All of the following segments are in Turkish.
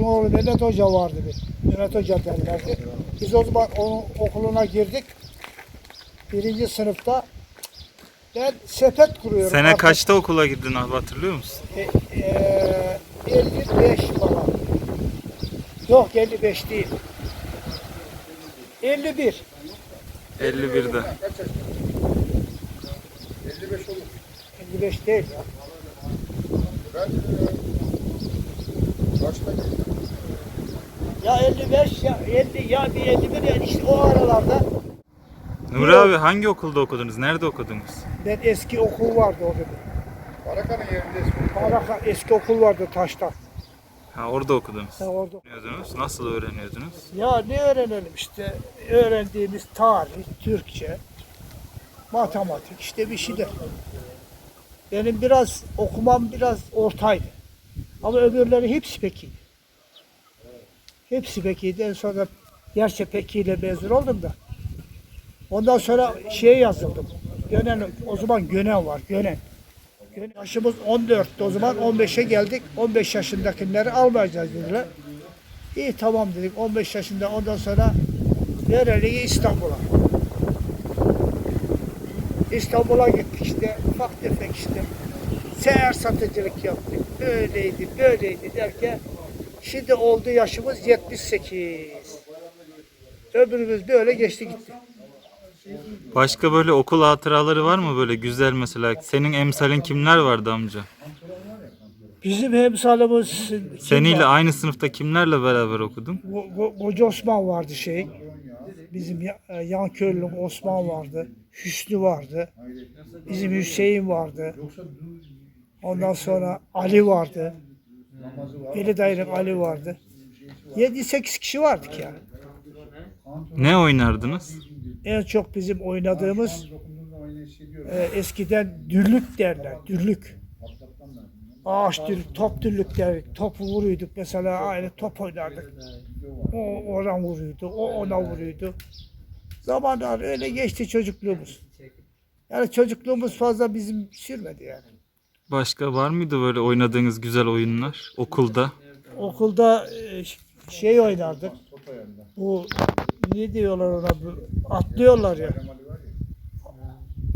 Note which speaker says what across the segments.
Speaker 1: oğlu Mehmet Hoca vardı bir. Mehmet Hoca derlerdi. Biz o zaman onun okuluna girdik. Birinci sınıfta ben sepet kuruyorum.
Speaker 2: Sene
Speaker 1: Artık,
Speaker 2: kaçta okula girdin abi hatırlıyor musun?
Speaker 1: E, e, 55 falan. Yok 55 değil. 51.
Speaker 2: 51'de.
Speaker 1: 55 değil ya. Ya 55 ya 50 ya bir 51 yani işte o aralarda
Speaker 2: Nuri abi hangi okulda okudunuz? Nerede okudunuz?
Speaker 1: ben eski okul vardı orada.
Speaker 3: Barakan'ın yerinde ismi.
Speaker 1: Araka eski okul vardı taşta.
Speaker 2: Ha orada okudunuz.
Speaker 1: Ha, orada.
Speaker 2: Öğreniyordunuz. Nasıl öğreniyordunuz?
Speaker 1: Ya ne öğrenelim işte öğrendiğimiz tarih, Türkçe, matematik işte bir şeyler. Benim biraz okumam biraz ortaydı. Ama öbürleri hepsi pekiydi. Hepsi pekiydi. En sonra gerçi pekiyle mezun oldum da. Ondan sonra şeye yazıldım. Gönen, o zaman Gönen var, Gönen. Gönen. Yaşımız 14'tü o zaman 15'e geldik. 15 yaşındakileri almayacağız dediler. İyi tamam dedik 15 yaşında ondan sonra nereye İstanbul'a. İstanbul'a gittik işte ufak tefek işte. Seher satıcılık yaptık. Böyleydi böyleydi derken şimdi oldu yaşımız 78. Öbürümüz böyle geçti gitti.
Speaker 2: Başka böyle okul hatıraları var mı böyle güzel mesela? Senin emsalin kimler vardı amca?
Speaker 1: Bizim hemsalımız
Speaker 2: Seniyle aynı sınıfta kimlerle beraber okudun?
Speaker 1: Koca Osman vardı şey. Bizim e, yan köylü Osman vardı. Hüsnü vardı. Bizim Hüseyin vardı. Ondan sonra Ali vardı. Veli dayının Ali vardı. 7-8 kişi vardık yani.
Speaker 2: Ne oynardınız?
Speaker 1: En çok bizim oynadığımız e, eskiden dürlük derler. Dürlük. Ağaç dürlük, top dürlük derdik. Topu vuruyorduk mesela aynı top oynardık. O oradan vuruyordu, o ona vuruyordu. Zamanlar öyle geçti çocukluğumuz. Yani çocukluğumuz fazla bizim sürmedi yani.
Speaker 2: Başka var mıydı böyle oynadığınız güzel oyunlar okulda?
Speaker 1: Okulda e, şey oynardık. Bu ne diyorlar ona? Bu, atlıyorlar ya.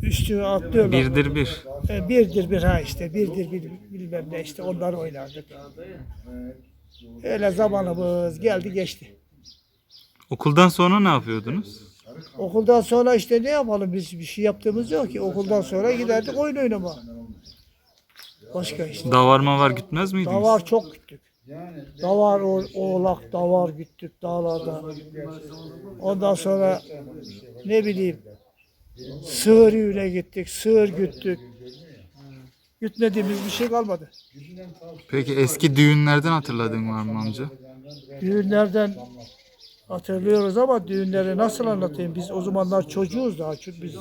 Speaker 1: Üstüne atlıyorlar.
Speaker 2: Birdir bir.
Speaker 1: E, birdir bir ha işte birdir bir bilmem ne işte onları oynardık. Öyle zamanımız geldi geçti.
Speaker 2: Okuldan sonra ne yapıyordunuz?
Speaker 1: Okuldan sonra işte ne yapalım biz bir şey yaptığımız yok ki. Okuldan sonra giderdik oyun oynama. Başka işte.
Speaker 2: Davarma var gitmez miydiniz?
Speaker 1: Davar çok güttük. Davar, o- oğlak, davar güttük dağlarda. Ondan sonra ne bileyim sığır yüğüne gittik, sığır güttük. Gütmediğimiz bir şey kalmadı.
Speaker 2: Peki eski düğünlerden hatırladığın var mı amca?
Speaker 1: Düğünlerden hatırlıyoruz ama düğünleri nasıl anlatayım? Biz o zamanlar çocuğuz daha. Çünkü biz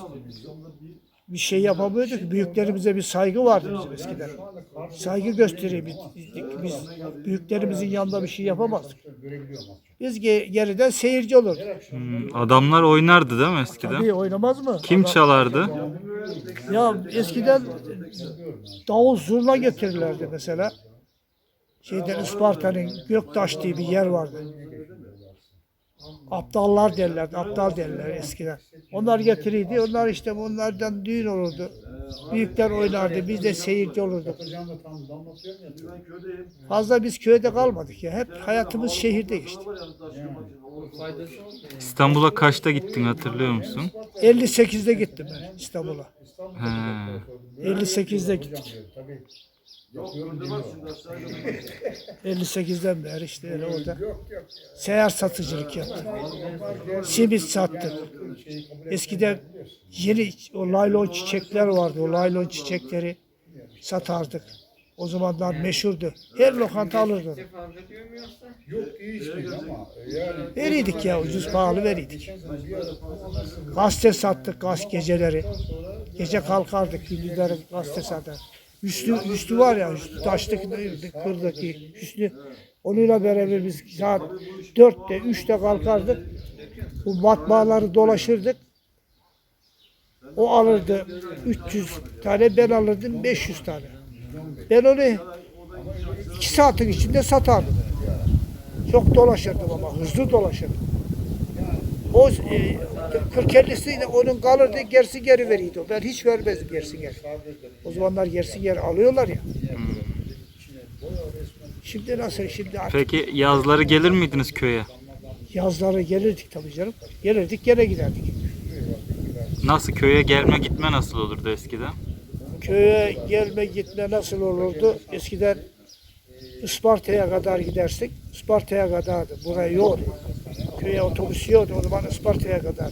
Speaker 1: bir şey yapamıyorduk. Büyüklerimize bir saygı vardı bizim eskiden. Saygı gösterirdik. Biz büyüklerimizin yanında bir şey yapamazdık. Biz ge- geriden seyirci olurduk.
Speaker 2: Hmm, adamlar oynardı değil mi eskiden?
Speaker 1: Tabii oynamaz mı?
Speaker 2: Kim
Speaker 1: Adam-
Speaker 2: çalardı?
Speaker 1: Ya eskiden davul zurna getirirlerdi mesela. Şeyden Isparta'nın Göktaş diye bir yer vardı. Aptallar derlerdi, aptal derler eskiden. Onlar getirirdi, onlar işte bunlardan düğün olurdu. Büyükler oynardı, biz de seyirci olurduk. Fazla biz köyde kalmadık ya, hep hayatımız şehirde geçti.
Speaker 2: İstanbul'a kaçta gittin hatırlıyor musun?
Speaker 1: 58'de gittim ben İstanbul'a.
Speaker 2: He.
Speaker 1: 58'de gittik. 58'den beri işte öyle orada seyahat satıcılık yaptık. Simit sattık. Eskiden yeni o laylon çiçekler vardı. O laylon çiçekleri satardık. O zamanlar meşhurdu. Her lokanta alırdı.
Speaker 3: Yok iyi ismiydi ama yani
Speaker 1: Veriydik ya ucuz pahalı veriydik. Gazete sattık gaz geceleri. Gece kalkardık gündüzleri gazete satar. Üstü, üstü var ya üstü taştaki kırdaki üstü onunla beraber biz saat 4'te 3'te kalkardık. Bu matbaaları dolaşırdık. O alırdı 300 tane ben alırdım 500 tane. Ben onu 2 saatin içinde satardım. Çok dolaşırdım ama hızlı dolaşırdım. O e, 40-50'si de onun kalırdı gerisi geri verirdi. Ben hiç vermezdim gerisi geri. O zamanlar gerisi geri alıyorlar ya. Şimdi nasıl? Şimdi artık
Speaker 2: Peki yazları gelir miydiniz köye?
Speaker 1: yazları gelirdik tabii canım. Gelirdik gene giderdik.
Speaker 2: Nasıl köye gelme gitme nasıl olurdu eskiden?
Speaker 1: Köye gelme gitme nasıl olurdu? Eskiden Isparta'ya kadar gidersek, Isparta'ya kadardı. Buraya yol. Köye otobüs yoktu. O zaman Isparta'ya kadar.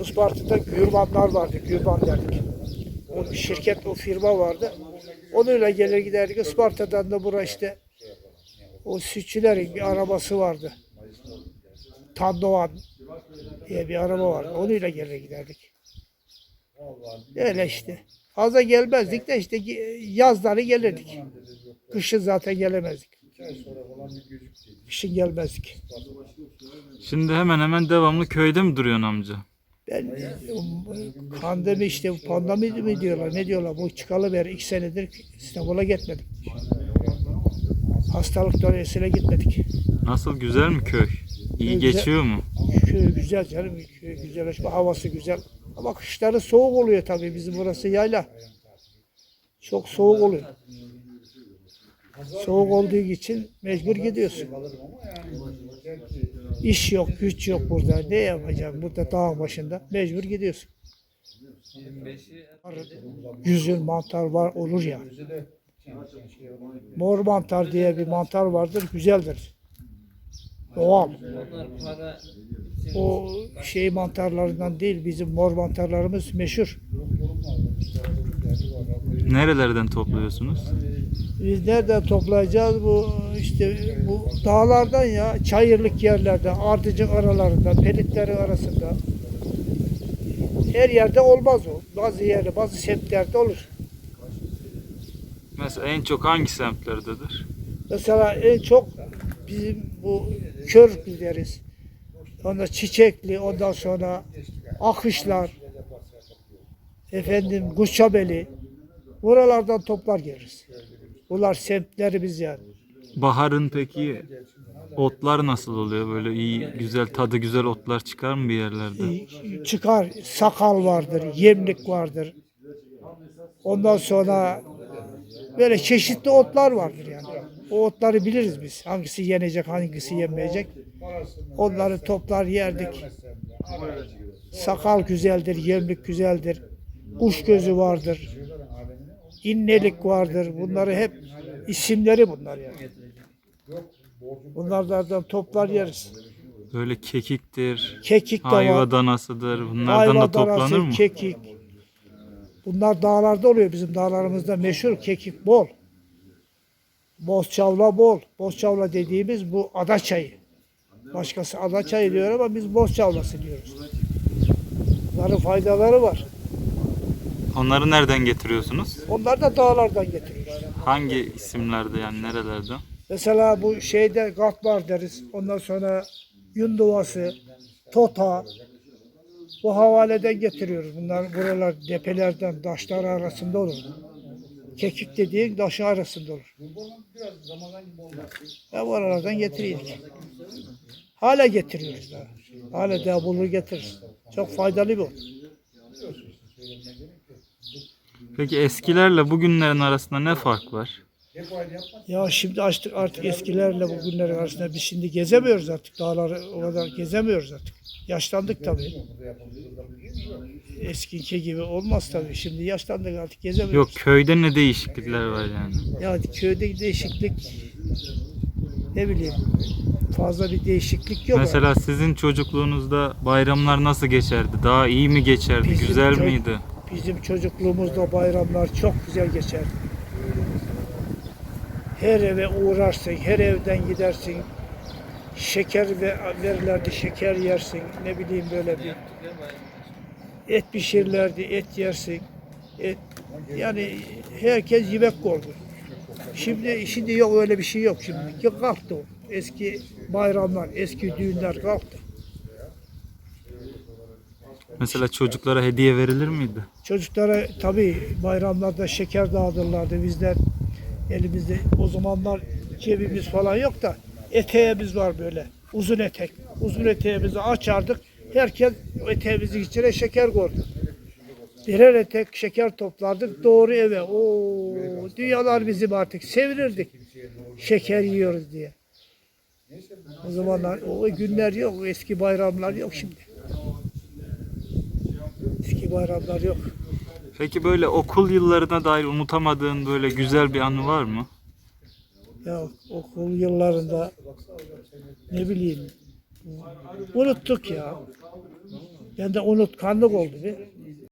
Speaker 1: Isparta'da Gürbanlar vardı. Gürban derdik. O şirket, o firma vardı. Onunla gelir giderdik. Isparta'dan da buraya işte o sütçülerin bir arabası vardı. Tandoğan diye bir araba vardı. Onunla gelir giderdik. Öyle işte. Fazla gelmezdik de işte yazları gelirdik. Kışın zaten gelemezdik. Kışın gelmezdik.
Speaker 2: Şimdi hemen hemen devamlı köyde mi duruyorsun amca?
Speaker 1: Ben pandemi işte pandemi mi diyorlar ne diyorlar bu çıkalı beri iki senedir İstanbul'a gitmedim. Hastalık dolayısıyla gitmedik.
Speaker 2: Nasıl güzel mi köy? İyi
Speaker 1: Güzel.
Speaker 2: geçiyor mu?
Speaker 1: Köy güzel canım köy güzel havası güzel. Ama kışları soğuk oluyor tabii bizim burası yayla. Çok soğuk oluyor. Soğuk olduğu için mecbur gidiyorsun. İş yok, güç yok burada. Ne yapacaksın burada dağ başında? Mecbur gidiyorsun. Güzül mantar var olur ya. Mor mantar diye bir mantar vardır, güzeldir. Doğal. O şey mantarlarından değil, bizim mor mantarlarımız meşhur.
Speaker 2: Nerelerden topluyorsunuz?
Speaker 1: Biz nereden toplayacağız bu işte bu dağlardan ya çayırlık yerlerden, ardıcın aralarında, pelitlerin arasında. Her yerde olmaz o. Bazı yerde, bazı semtlerde olur.
Speaker 2: Mesela en çok hangi semtlerdedir?
Speaker 1: Mesela en çok bizim bu kör deriz. Ondan çiçekli, ondan sonra akışlar, efendim Kuşçabeli. Buralardan toplar geliriz. Bunlar semtlerimiz yani.
Speaker 2: Baharın peki otlar nasıl oluyor? Böyle iyi, güzel, tadı güzel otlar çıkar mı bir yerlerde?
Speaker 1: çıkar sakal vardır, yemlik vardır. Ondan sonra böyle çeşitli otlar vardır yani. O otları biliriz biz. Hangisi yenecek, hangisi yenmeyecek. Onları toplar yerdik. Sakal güzeldir, yemlik güzeldir. Kuş gözü vardır. İnnelik vardır. Bunları hep isimleri bunlar yani. Bunlardan toplar yeriz.
Speaker 2: Böyle kekiktir,
Speaker 1: Kekik de var.
Speaker 2: ayva danasıdır. Bunlardan
Speaker 1: Ayva
Speaker 2: da toplanır
Speaker 1: danası,
Speaker 2: mı?
Speaker 1: Kekik. Bunlar dağlarda oluyor bizim dağlarımızda meşhur kekik bol. Bozçavla bol. Bozçavla dediğimiz bu ada çayı. Başkası ada çayı diyor ama biz bozçavlası diyoruz. Bunların faydaları var.
Speaker 2: Onları nereden getiriyorsunuz?
Speaker 1: Onlar da dağlardan getiriyoruz.
Speaker 2: Hangi isimlerde yani nerelerden?
Speaker 1: Mesela bu şeyde gatbar deriz. Ondan sonra yunduvası, tota. Bu havaleden getiriyoruz. Bunlar buralar depelerden, taşlar arasında olur. Kekik dediğin taşı arasında olur. Ve oralardan getiriyoruz. Hala getiriyoruz daha. Hala da bulur getiririz. Çok faydalı bir ot.
Speaker 2: Peki eskilerle bugünlerin arasında ne fark var?
Speaker 1: Ya şimdi açtık artık eskilerle bugünlerin arasında biz şimdi gezemiyoruz artık. Dağları o kadar gezemiyoruz artık. Yaşlandık tabii. Eskiki gibi olmaz tabii. Şimdi yaşlandık artık
Speaker 2: Yok
Speaker 1: gezemiyoruz.
Speaker 2: köyde ne değişiklikler var yani?
Speaker 1: Ya köyde değişiklik ne bileyim fazla bir değişiklik yok.
Speaker 2: Mesela sizin çocukluğunuzda bayramlar nasıl geçerdi? Daha iyi mi geçerdi?
Speaker 1: Bizim
Speaker 2: Güzel miydi?
Speaker 1: Bizim çocukluğumuzda bayramlar çok güzel geçerdi. Her eve uğrarsın, her evden gidersin. Şeker ve verirlerdi, şeker yersin. Ne bileyim böyle bir et pişirirlerdi, et yersin. Et, yani herkes yemek oldu. Şimdi şimdi yok öyle bir şey yok şimdi. Kalktı o. Eski bayramlar, eski düğünler kalktı.
Speaker 2: Mesela çocuklara hediye verilir miydi?
Speaker 1: Çocuklara tabii bayramlarda şeker dağıtırlardı bizler. Elimizde o zamanlar cebimiz falan yok da eteğimiz var böyle. Uzun etek. Uzun eteğimizi açardık. Herkes o eteğimizin içine şeker koydu. Birer etek şeker toplardık doğru eve. Oo, dünyalar bizim artık sevinirdik. Şeker yiyoruz diye. O zamanlar o günler yok, o eski bayramlar yok şimdi. Bayramlar yok.
Speaker 2: Peki böyle okul yıllarına dair unutamadığın böyle güzel bir anı var mı?
Speaker 1: Ya okul yıllarında ne bileyim unuttuk ya. Ben de unutkanlık oldu bir.